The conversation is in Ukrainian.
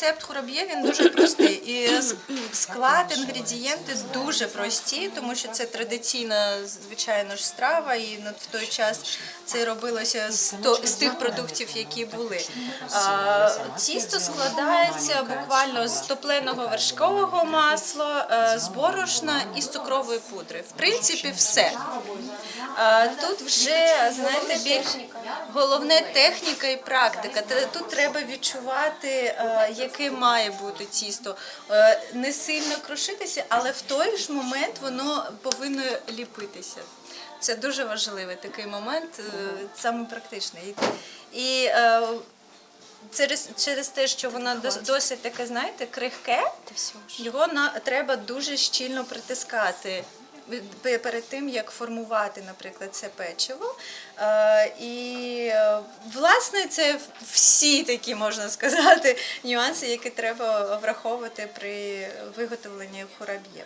рецепт хураб'є він дуже простий. І склад, інгредієнти дуже прості, тому що це традиційна, звичайно ж, страва, і в той час це робилося з, то- з тих продуктів, які були. А, тісто складається буквально з топленого вершкового масла, е, з борошна і з цукрової пудри. В принципі, все. Тут вже, знаєте, більш головне техніка і практика. Тут треба відчувати, е, яке має бути тісто. Е, Не сильно крушитися, але в той ж момент воно повинно ліпитися. Це дуже важливий такий момент, е, саме практичний. І, через, через те, що воно дос- досить таке, знаєте, крихке, його на, треба дуже щільно притискати. Перед тим як формувати, наприклад, це печиво. Е, і е, власне це всі такі можна сказати нюанси, які треба враховувати при виготовленні хураб'є.